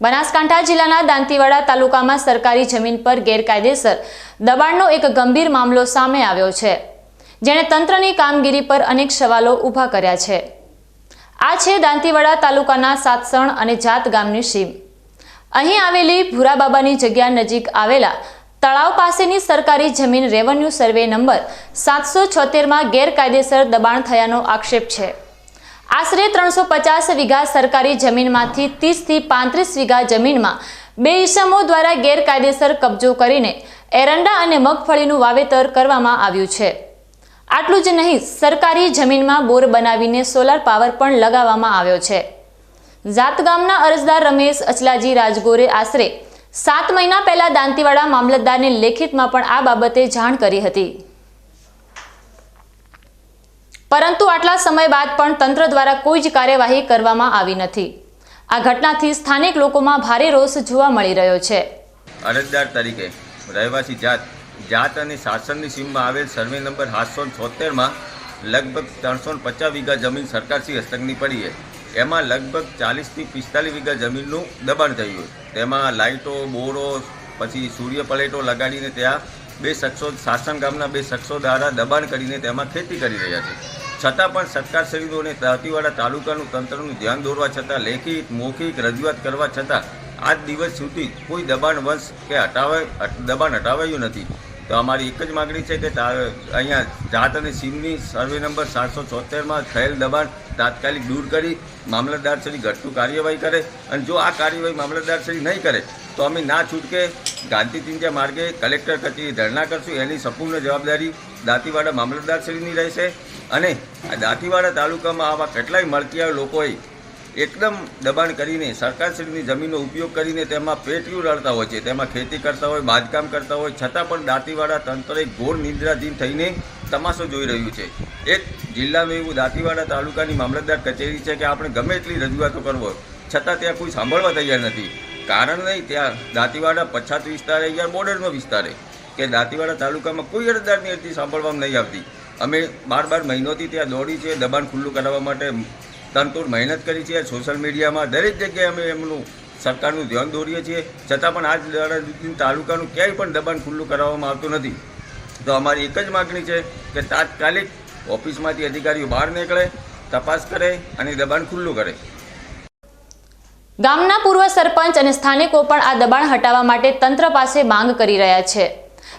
બનાસકાંઠા જિલ્લાના દાંતીવાડા તાલુકામાં સરકારી જમીન પર ગેરકાયદેસર દબાણનો એક ગંભીર મામલો સામે આવ્યો છે. જેણે તંત્રની કામગીરી પર અનેક સવાલો ઊભા કર્યા છે. આ છે દાંતીવાડા તાલુકાના સાતસણ અને જાત ગામની સીમ. અહીં આવેલી ભૂરાબાબાની જગ્યા નજીક આવેલા તળાવ પાસેની સરકારી જમીન રેવન્યુ સર્વે નંબર સાતસો છોતેરમાં ગેરકાયદેસર દબાણ થયાનો આક્ષેપ છે. આશરે ત્રણસો પચાસ વીઘા સરકારી જમીનમાંથી ત્રીસથી પાંત્રીસ વીઘા જમીનમાં બે ઈસમો દ્વારા ગેરકાયદેસર કબજો કરીને એરંડા અને મગફળીનું વાવેતર કરવામાં આવ્યું છે. આટલું જ નહીં, સરકારી જમીનમાં બોર બનાવીને સોલાર પાવર પણ લગાવવામાં આવ્યો છે. જાત ગામના અરજદાર રમેશ અચલાજી રાજગોરે આશરે સાત મહિના પહેલા દાંતીવાડા મામલતદારને લેખિતમાં પણ આ બાબતે જાણ કરી હતી. પરંતુ આટલા સમય બાદ પણ તંત્ર દ્વારા કોઈ જ કાર્યવાહી કરવામાં આવી નથી. આ ઘટનાથી સ્થાનિક લોકોમાં ભારે રોષ જોવા મળી રહ્યો છે. અરજદાર તરીકે રહેવાસી જાત જાત અને શાસનની સીમમાં આવેલ સર્વે નંબર સાતસો છોતેરમાં લગભગ ત્રણસો પચાસ વીઘા જમીન સરકારશ્રી હસ્તકની પડી છે. એમાં લગભગ ચાલીસથી પિસ્તાલીસ વીઘા જમીનનું દબાણ થયું તેમાં લાઇટો, બોરો, પછી સૂર્ય પ્લેટો લગાડીને ત્યાં બે શખ્સો, શાસન ગામના બે શખ્સો દ્વારા દબાણ કરીને તેમાં ખેતી કરી રહ્યા છે. છતાં પણ સરકારશ્રીનું અને દાંતીવાડા તાલુકાનું તંત્રનું ધ્યાન દોરવા છતાં લેખિત, મૌખિક રજૂઆત કરવા છતાં આજ દિવસ સુધી કોઈ દબાણ વંશ કે હટાવાય દબાણ હટાવાયું નથી. તો અમારી એક જ માગણી છે કે અહીંયા જાત અને સીમની સર્વે નંબર સાતસો છોતેરમાં થયેલ દબાણ તાત્કાલિક દૂર કરી મામલતદારશ્રી ઘટતું કાર્યવાહી કરે અને જો આ કાર્યવાહી મામલતદારશ્રી નહીં કરે, તો અમે ના છૂટકે ગાંધી ચિંતા માર્ગે કલેક્ટર કચેરી ધરણા કરશું. એની સંપૂર્ણ જવાબદારી દાંતીવાડા મામલતદારશ્રીની રહેશે. અને આ દાંતીવાડા તાલુકામાં આવા કેટલાય મળતિયા લોકોએ એકદમ દબાણ કરીને સરકારશ્રીની જમીનનો ઉપયોગ કરીને તેમાં પેટીઓ રડતા હોય છે. તેમાં ખેતી કરતા હોય, બાંધકામ કરતા હોય, છતાં પણ દાંતીવાડા તંત્રએ ઘોર નિંદ્રાધીન થઈને તમાશો જોઈ રહ્યું છે. એક જિલ્લામાં એવું દાંતીવાડા તાલુકાની મામલતદાર કચેરી છે કે આપણે ગમે એટલી રજૂઆતો કરવો છતાં ત્યાં કોઈ સાંભળવા તૈયાર નથી. કારણ નહીં, ત્યાં દાંતીવાડા પછાત વિસ્તારે યાર બોર્ડરનો વિસ્તારે કે દાંતીવાડા તાલુકામાં કોઈ અરજદારની અરજી સાંભળવામાં નહીં આવતી. અમે બાર બાર મહિનોથી ત્યાં દોડી છે, દબાણ ખુલ્લું કરાવવા માટે તનતોડ મહેનત કરી છે. સોશિયલ મીડિયામાં દરેક જગ્યાએ અમે એમનું સરકારનું ધ્યાન દોરીએ છીએ. છતાં પણ આજ દાડા તાલુકાનું ક્યાંય પણ દબાણ ખુલ્લું કરાવવામાં આવતું નથી. તો અમારી એક જ માગણી છે કે તાત્કાલિક ઓફિસમાંથી અધિકારીઓ બહાર નીકળે, તપાસ કરે અને દબાણ ખુલ્લું કરે. ગામના પૂર્વ સરપંચ અને સ્થાનિકો પણ આ દબાણ હટાવવા માટે તંત્ર પાસે માંગ કરી રહ્યા છે.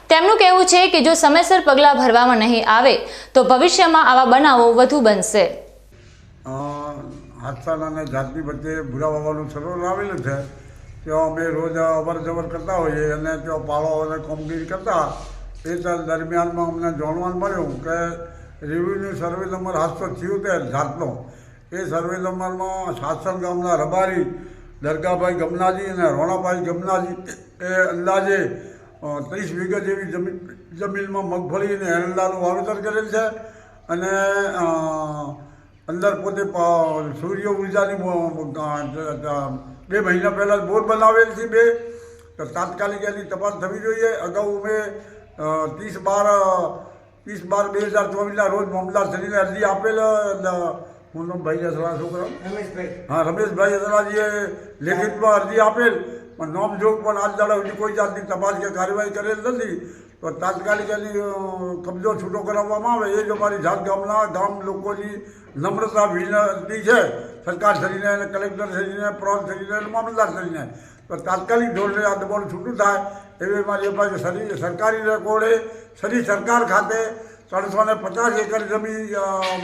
તેમનું કહેવું છે કે જો સમયસર પગલાં ભરવામાં નહીં આવે, તો ભવિષ્યમાં આવા બનાવો વધુ બનશે. હાથસાન અને જાતની વચ્ચે હોવાનું સરોવર આવેલું છે. ત્યાં અમે રોજ અવર જવર કરતા હોઈએ અને ત્યાં પાળો અને કામગીરી કરતા, એ દરમિયાનમાં અમને જાણવાનું મળ્યું કે રેવન્યુ સર્વે નંબર સાતસો છિયોતેર જાતનો. એ સર્વે નંબરમાં સાસણ ગામના રબારી દરગાભાઈ ગમનાજી અને રોણાભાઈ ગમનાજી એ અંદાજે ત્રીસ વીઘા જેવી જમીન જમીનમાં મગફળી અને એરંડાનું વાવેતર કરેલ છે અને અંદર પોતે સૂર્ય ઉર્જાની બે મહિના પહેલાં બોર બનાવેલ છે બે. તાત્કાલિક એની તપાસ થવી જોઈએ. અગાઉ મેં ત્રીસ બાર ત્રીસ બાર બે હજાર ચોવીસના રોજ મામલા શરીને અરજી આપેલ હું ભાઈ જસલા છોકરા હા રમેશભાઈ જસલાજીએ લેખિતમાં અરજી આપેલ. પણ નોમ જોગ પણ આજ દાડા સુધી કોઈ જાતની તપાસ કે કાર્યવાહી કરેલ નથી. તો તાત્કાલિક એની કબજો છૂટો કરાવવામાં આવે. એ જ અમારી જાત ગામના ગામ લોકોની નમ્રતા વિનંતી છે. સરકાર શ્રીને અને કલેક્ટર શ્રીને પ્રોન શ્રીને અને મામલતદાર શ્રીને તો તાત્કાલિક ધોરણે આ દબાણ છૂટું થાય એવી મારી પાસે સરી સરકારી રેકોર્ડે સરી સરકાર ખાતે ત્રણસો ને પચાસ એકર જમીન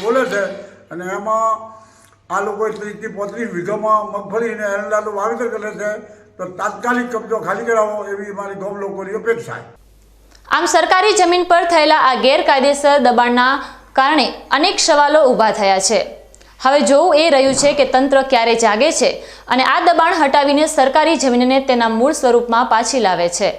બોલે છે. અને એમાં આ લોકોએ ત્રીસથી પોત્રીસ વીઘામાં મગફળી અને એરંડાનું વાવેતર કરે છે, તો તાત્કાલિક કબજો ખાલી કરાવો એવી મારી ગૌ લોકોની અપેક્ષા આમ સરકારી જમીન પર થયેલા આ ગેરકાયદેસર દબાણના કારણે અનેક સવાલો ઊભા થયા છે. હવે જોવું એ રહ્યું છે કે તંત્ર ક્યારે જાગે છે અને આ દબાણ હટાવીને સરકારી જમીનને તેના મૂળ સ્વરૂપમાં પાછી લાવે છે.